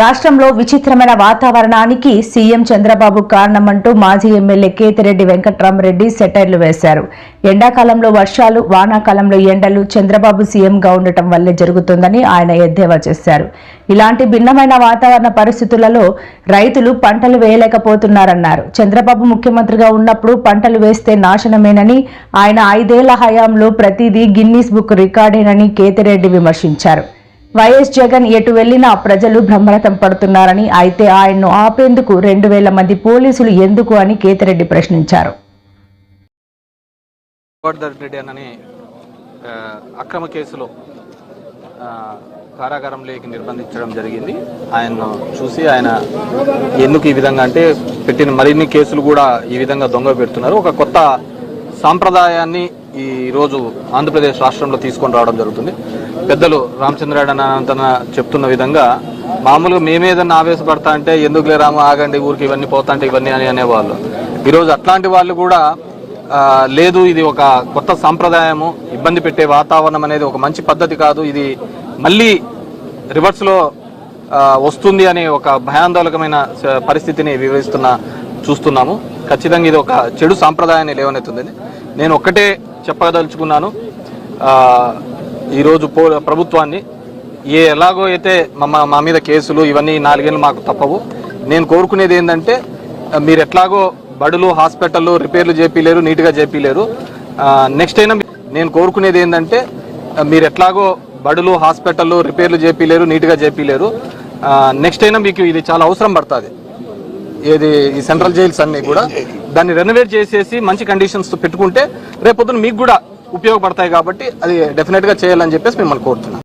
రాష్ట్రంలో విచిత్రమైన వాతావరణానికి సీఎం చంద్రబాబు కారణమంటూ మాజీ ఎమ్మెల్యే కేతిరెడ్డి వెంకట్రామరెడ్డి సెటైర్లు వేశారు. ఎండాకాలంలో వర్షాలు వానాకాలంలో ఎండలు చంద్రబాబు సీఎంగా ఉండటం వల్లే జరుగుతుందని ఆయన ఎద్దేవా చేశారు. ఇలాంటి భిన్నమైన వాతావరణ పరిస్థితులలో రైతులు పంటలు వేయలేకపోతున్నారన్నారు. చంద్రబాబు ముఖ్యమంత్రిగా ఉన్నప్పుడు పంటలు వేస్తే నాశనమేనని ఆయన ఐదేళ్ళ హయాంలో ప్రతిదీ గిన్నీస్ బుక్ రికార్డేనని కేతిరెడ్డి విమర్శించారు. వైఎస్ జగన్ ఎటు వెళ్ళినా ప్రజలు బ్రహ్మరథం పడుతున్నారని అయితే ఆయన్ను ఆపేందుకు రెండు వేల మంది పోలీసులు ఎందుకు అని కేతిరెడ్డి ప్రశ్నించారు. అని అక్రమ కేసులో కారాగారంలోకి నిర్బంధించడం జరిగింది. ఆయన్ను చూసి ఆయన ఎందుకు ఈ విధంగా అంటే పెట్టిన మరిన్ని కేసులు కూడా ఈ విధంగా దొంగ పెడుతున్నారు. ఒక కొత్త సాంప్రదాయాన్ని ఈరోజు ఆంధ్రప్రదేశ్ రాష్ట్రంలో తీసుకొని రావడం జరుగుతుంది. పెద్దలు రామచంద్రాయుడు అనంతన చెప్తున్న విధంగా మామూలుగా మేమేదన్నా ఆవేశపడతా అంటే ఎందుకులే రాము ఆగండి ఊరికి ఇవన్నీ పోతా అంటే ఇవన్నీ అని అనేవాళ్ళు. ఈరోజు అట్లాంటి వాళ్ళు కూడా లేదు ఇది ఒక కొత్త సాంప్రదాయము ఇబ్బంది పెట్టే వాతావరణం అనేది ఒక మంచి పద్ధతి కాదు ఇది మళ్ళీ రివర్స్లో వస్తుంది అనే ఒక భయాందోళకమైన పరిస్థితిని వివరిస్తున్న చూస్తున్నాము. ఖచ్చితంగా ఇది ఒక చెడు సాంప్రదాయాన్ని లేవనెత్తుంది నేను ఒక్కటే చెప్పదలుచుకున్నాను. ఈరోజు పో ప్రభుత్వాన్ని ఏ ఎలాగో అయితే మా మా మీద కేసులు ఇవన్నీ నాలుగేళ్ళు మాకు తప్పవు. నేను కోరుకునేది ఏంటంటే మీరు ఎట్లాగో బడులు హాస్పిటల్లో రిపేర్లు చేపిలేరు నీట్గా చేపిలేరు. నెక్స్ట్ అయినా నేను కోరుకునేది ఏంటంటే మీరు ఎట్లాగో బడులు హాస్పిటల్లో రిపేర్లు చేపిలేరు నీట్గా చేపిలేరు. నెక్స్ట్ అయినా మీకు ఇది చాలా అవసరం పడుతుంది. ఏది ఈ సెంట్రల్ జైల్స్ అన్ని కూడా దాన్ని రెనోవేట్ చేసేసి మంచి కండిషన్స్తో పెట్టుకుంటే రేపొద్దున మీకు కూడా ఉపయోగపడతాయి కాబట్టి అది డెఫినెట్గా చేయాలని చెప్పేసి మిమ్మల్ని కోరుతున్నాను